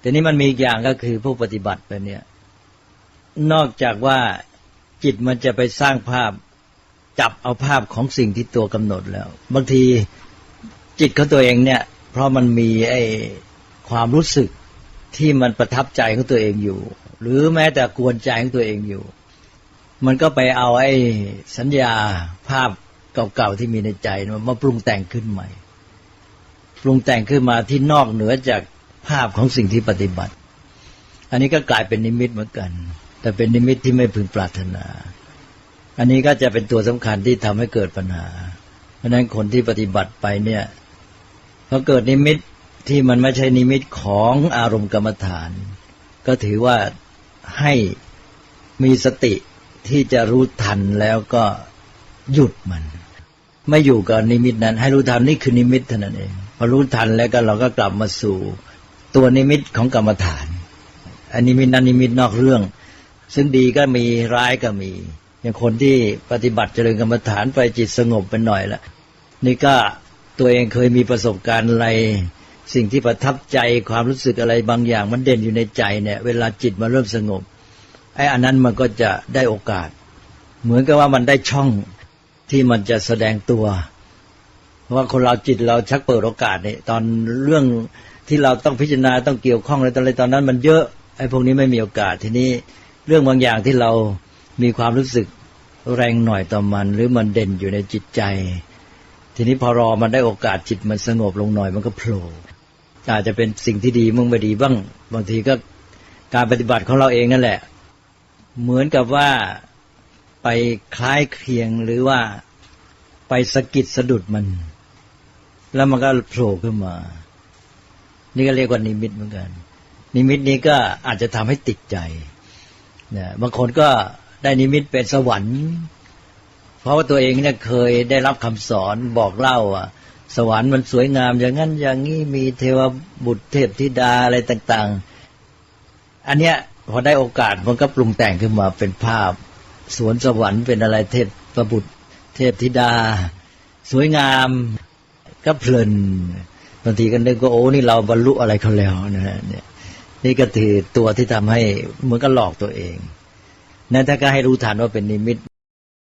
แต่นี้มันมีอีกอย่างก็คือผู้ปฏิบัติไปเนี่ย นอกจากว่าจิตมันจะไปสร้างภาพจับเอาภาพของสิ่งที่ตัวกำหนดแล้ว บางทีจิตของตัวเองเนี่ย เพราะมันมีไอ้ความรู้สึกที่มันประทับใจของตัวเองอยู่ หรือแม้แต่กวนใจของตัวเองอยู่ มันก็ไปเอาไอ้สัญญาภาพเก่าๆที่มีในใจมาปรุงแต่งขึ้นใหม่ ปรุงแต่งขึ้นมาที่นอกเหนือจาก ภาพของสิ่งที่ปฏิบัติ อันนี้ก็กลายเป็นนิมิตเหมือนกัน แต่เป็นนิมิตที่ไม่พึงปรารถนา อันนี้ก็จะเป็นตัวสำคัญที่ทำให้เกิดปัญหา เพราะฉะนั้นคนที่ปฏิบัติไปเนี่ยพอเกิดนิมิตที่มันไม่ใช่นิมิตของอารมณ์กรรมฐาน ก็ถือว่าให้มีสติที่จะรู้ทันแล้วก็หยุดมัน ไม่อยู่กับนิมิตนั้น ให้รู้ทันนี่คือนิมิตเท่านั้นเองพอรู้ทันแล้วก็เราก็กลับมาสู่ ตัวนิมิตของกรรมฐาน อันนิมิตนั้นนิมิตนอกเรื่อง ซึ่งดีก็มีร้ายก็มี อย่างคนที่ปฏิบัติเจริญกรรมฐานไปจิตสงบไปหน่อยละนี่ก็ตัวเองเคยมีประสบการณ์อะไร สิ่งที่ประทับใจความรู้สึกอะไรบางอย่าง มันเด่นอยู่ในใจเนี่ย เวลาจิตมาเริ่มสงบไอ้อันนั้นมันก็จะได้โอกาส เหมือนกับว่ามันได้ช่องที่มันจะแสดงตัว เพราะว่าคนเราจิตเราชักเปิดโอกาสเนี่ยตอนเรื่อง ที่เราต้องพิจารณาต้องเกี่ยวข้องอะไรตอนอะไรตอนนั้น มันเยอะไอ้พวกนี้ไม่มีโอกาสทีนี้เรื่องบางอย่างที่เรามีความรู้สึกแรงหน่อยต่อมัน หรือมันเด่นอยู่ในจิตใจ ทีนี้พอรอมันได้โอกาสจิตมันสงบลงหน่อยมันก็โผล่อาจจะเป็นสิ่งที่ดีมั่งไม่ดีบ้าง บางทีก็การปฏิบัติของเราเองนั่นแหละ เหมือนกับว่าไปคล้ายเคียงหรือว่าไปสะกิดสะดุดมัน แล้วมันก็โผล่ขึ้นมา นี่ก็เรียกว่านิมิตเหมือนกัน นิมิตนี้ก็อาจจะทำให้ติดใจนะบางคนก็ได้นิมิตเป็นสวรรค์ เพราะว่าตัวเองเนี่ยเคยได้รับคำสอนบอกเล่าอะสวรรค์มันสวยงาม อย่างนั้นอย่างนี้มีเทวบุตรเทพธิดาอะไรต่าง ๆ อันเนี้ยพอได้โอกาสมันก็ปรุงแต่งขึ้นมาเป็นภาพ สวนสวรรค์เป็นอะไรเทพประบุตร เทพธิดา สวยงามก็เพลิน บางทีก็นึกว่าโอ้นี่เราบรรลุอะไรเขาแล้วนะฮะเนี่ยนี่ก็ถือตัวที่ทำให้เหมือนกับหลอกตัวเองนั่นถ้าก็ให้รู้ทันว่าเป็นนิมิต